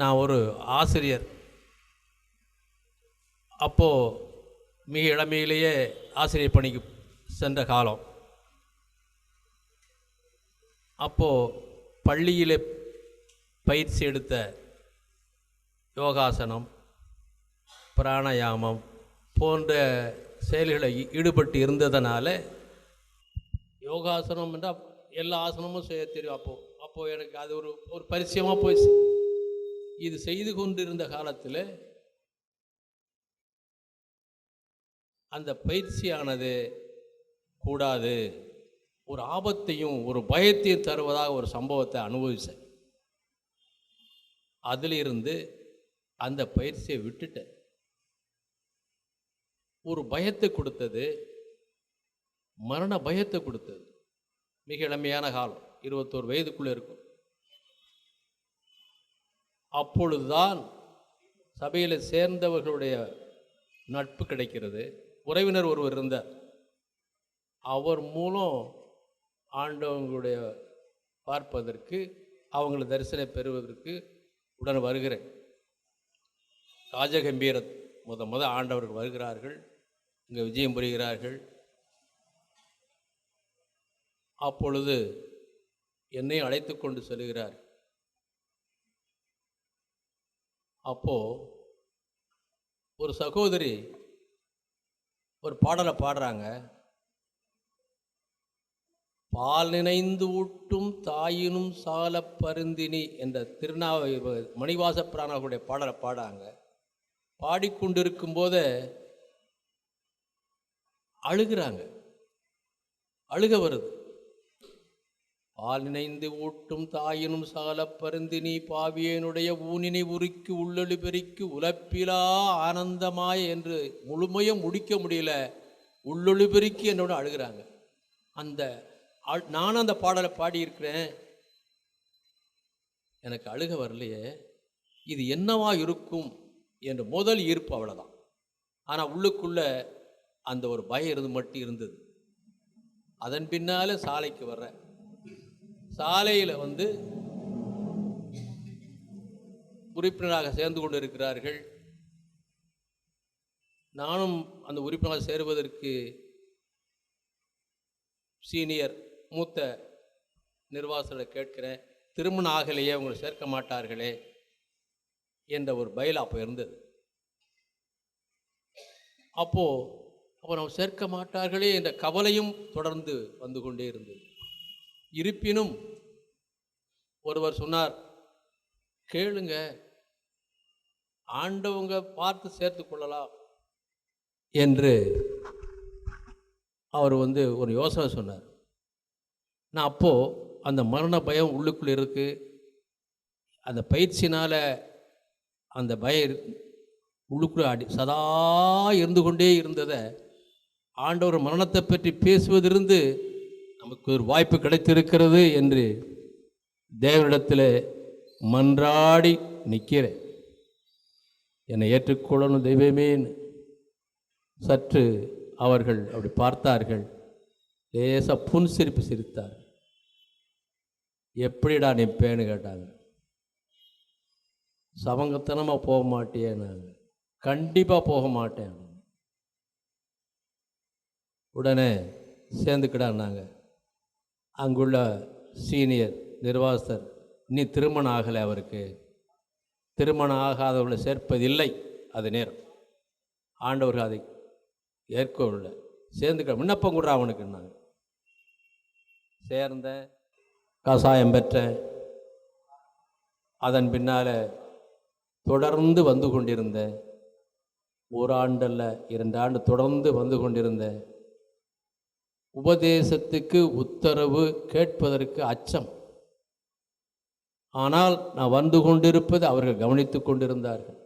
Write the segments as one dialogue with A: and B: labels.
A: நான் ஒரு ஆசிரியர். அப்போது மிக இளமையிலேயே ஆசிரியர் பணிக்கு சென்ற காலம். அப்போது பள்ளியிலே பயிற்சி எடுத்த யோகாசனம் பிராணாயாமம் போன்ற செயல்களை ஈடுபட்டு இருந்ததனால யோகாசனம் என்றால் எல்லா ஆசனமும் செய்ய தெரியும். அப்போது அப்போது எனக்கு அது ஒரு ஒரு பரிச்சயமாக போயிடுச்சு இது செய்து கொண்டிருந்த காலத்தில் அந்த பயிற்சியானது கூடாது. ஒரு ஆபத்தையும் ஒரு பயத்தையும் தருவதாக ஒரு சம்பவத்தை அனுபவித்தேன். அதிலிருந்து அந்த பயிற்சியை விட்டுட்டேன். ஒரு பயத்தை கொடுத்தது மரண பயத்தை கொடுத்தது. மிக இளமையான காலம் இருபத்தோரு வயதுக்குள்ளே இருக்கும். அப்பொழுதுதான் சபையில் சேர்ந்தவர்களுடைய நட்பு கிடைக்கிறது. உறவினர் ஒருவர் இருந்தார். அவர் மூலம் ஆண்டவங்களுடைய பார்ப்பதற்கு அவங்களை தரிசனம் பெறுவதற்கு உடன் வருகிறேன். ராஜகம்பீர முத முத ஆண்டவர்கள் வருகிறார்கள். இங்கே விஜயம் புரிகிறார்கள். அப்பொழுது என்னை அழைத்து கொண்டு செல்கிறார். அப்போது ஒரு சகோதரி ஒரு பாடலை பாடுறாங்க. பால் நினைந்து ஊட்டும் தாயினும் சால பருந்தினி என்ற திருநாவை மணிவாச பிராணர்களுடைய பாடலை பாடாங்க பாடிக்கொண்டிருக்கும் போதே அழுகிறாங்க. அழுக வருது. பால் ஊட்டும் தாயினும் சால பருந்தினி பாவியனுடைய ஊனினை உருக்கி உள்ளொளி பெருக்கி உலப்பிலா ஆனந்தமாய் என்று முழுமையும் முடிக்க முடியல. உள்ளொளி பெருக்கி என்னோட அழுகிறாங்க. அந்த நானும் அந்த பாடலை பாடியிருக்கிறேன். எனக்கு அழுக வரலையே. இது என்னவா இருக்கும் என்ற முதல் ஈர்ப்பு அவ்வளோதான் ஆனால் உள்ளுக்குள்ள அந்த ஒரு பயம் இருந்து மட்டும் இருந்தது. அதன் பின்னால் சாலைக்கு வர்றேன். சாலையில் வந்து உறுப்பினராக சேர்ந்து கொண்டு இருக்கிறார்கள் நானும் அந்த உறுப்பினராக சேருவதற்கு சீனியர் மூத்த நிர்வாகத்தை கேட்கிறேன் திருமணம் ஆகலையே உங்களை சேர்க்க மாட்டார்களே என்ற ஒரு பயில் அப்போ இருந்தது. அப்போது அப்போ நம்ம சேர்க்க மாட்டார்களே என்ற கவலையும் தொடர்ந்து வந்து கொண்டே இருந்தது. இருப்பினும் ஒருவர் சொன்னார் கேளுங்க ஆண்டவங்க பார்த்து சேர்த்து கொள்ளலாம் என்று அவர் வந்து ஒரு யோசனை சொன்னார். நான் அப்போது அந்த மரண பயம் உள்ளுக்குள்ளே இருக்குது அந்த பயிற்சினால் அந்த பயம் உள்ளுக்குள்ளே அடி சதா இருந்து கொண்டே இருந்ததை ஆண்டவர் மரணத்தை பற்றி பேசுவதிலிருந்து நமக்கு ஒரு வாய்ப்பு கிடைத்திருக்கிறது என்று தேவனிடத்தில் மன்றாடி நிற்கிறேன் என்னை ஏற்றுக்கொள்ளணும் தெய்வமேன்னு சற்று அவர்கள் அப்படி பார்த்தார்கள். லேச புன் சிரிப்பு சிரித்தார். எப்படிடா நிற்பேன்னு கேட்டாங்க. சமங்கத்தனமாக போக மாட்டியே கண்டிப்பாக போக மாட்டேன். உடனே சேர்ந்துக்கிடான்னாங்க. அங்குள்ள சீனியர் நிர்வாகஸ்தர் நீ திருமணம் ஆகலை அவருக்கு. திருமணம் ஆகாதவர்களை சேர்ப்பதில்லை அது நேரம். ஆண்டவர்கள் அதை ஏற்கவில்லை. சேர்ந்துக்க விண்ணப்பம் கூட அவனுக்குன்னாங்க. சேர்ந்தேன் கசாயம் பெற்றேன் அதன் பின்னால் தொடர்ந்து வந்து கொண்டிருந்தேன் ஒரு ஆண்டல்ல இரண்டு ஆண்டு தொடர்ந்து வந்து கொண்டிருந்தேன் உபதேசத்துக்கு உத்தரவு கேட்பதற்கு அச்சம். ஆனால் நான் வந்து கொண்டிருப்பது அவர்கள் கவனித்து கொண்டிருந்தார்கள்.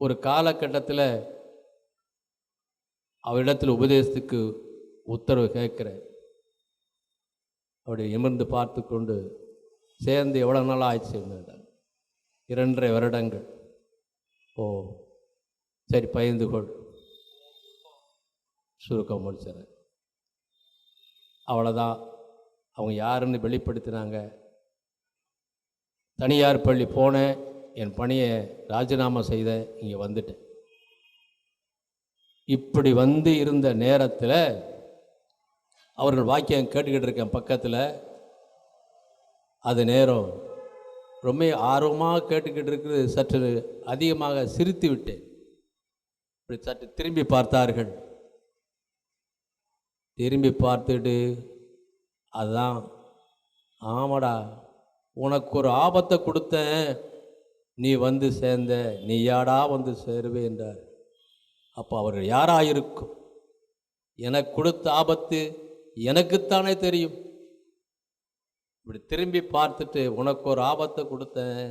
A: ஒரு காலகட்டத்தில் அவரிடத்தில் உபதேசத்துக்கு உத்தரவு கேட்கிறேன். அப்படி இமர்ந்து பார்த்து கொண்டு சேர்ந்து எவ்வளோ நாள் ஆயிடுச்சு அப்படின்னாங்க. இரண்டரை வருடங்கள். ஓ சரி பயந்து கொள். சுருக்கம் முடிச்சிடறேன். அவ்வளோதான் அவங்க யாருன்னு வெளிப்படுத்தினாங்க. தனியார் பள்ளி போனேன். என் பணியை ராஜினாமா செய்த இங்கே வந்துட்டேன். இப்படி வந்து இருந்த நேரத்தில் அவர்கள் வாக்கியம் கேட்டுக்கிட்டு இருக்கேன் பக்கத்தில் அது நேரம் ரொம்ப ஆர்வமாக கேட்டுக்கிட்டு இருக்கிறது சற்று அதிகமாக சிரித்து விட்டேன். இப்படி சற்று திரும்பி பார்த்தார்கள். திரும்பி பார்த்துட்டு அதான் ஆமாடா உனக்கு ஒரு ஆபத்தை கொடுத்தேன். நீ வந்து சேர்ந்த நீ யாடா வந்து சேருவே என்றார். அப்போ அவர்கள் யாராயிருக்கும்? எனக்கு கொடுத்த ஆபத்து எனக்குத்தானே தெரியும். இப்படி திரும்பி பார்த்துட்டு உனக்கு ஒரு ஆபத்தை கொடுத்தேன்.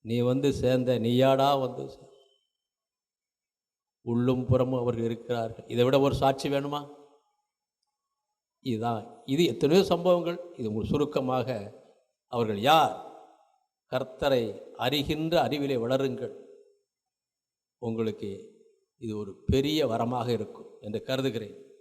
A: நீ வந்து சேர்ந்த நீயாடா வந்து உள்ளும் புறமும் அவர்கள் இருக்கிறார்கள். இதை விட ஒரு சாட்சி வேணுமா? இதுதான். இது எத்தனையோ சம்பவங்கள். இது உங்களுக்கு சுருக்கமாக அவர்கள் யார்? கர்த்தரை அறிகின்ற அறிவிலே வளருங்கள். உங்களுக்கு இது ஒரு பெரிய வரமாக இருக்கும் என்று கருதுகிறேன்.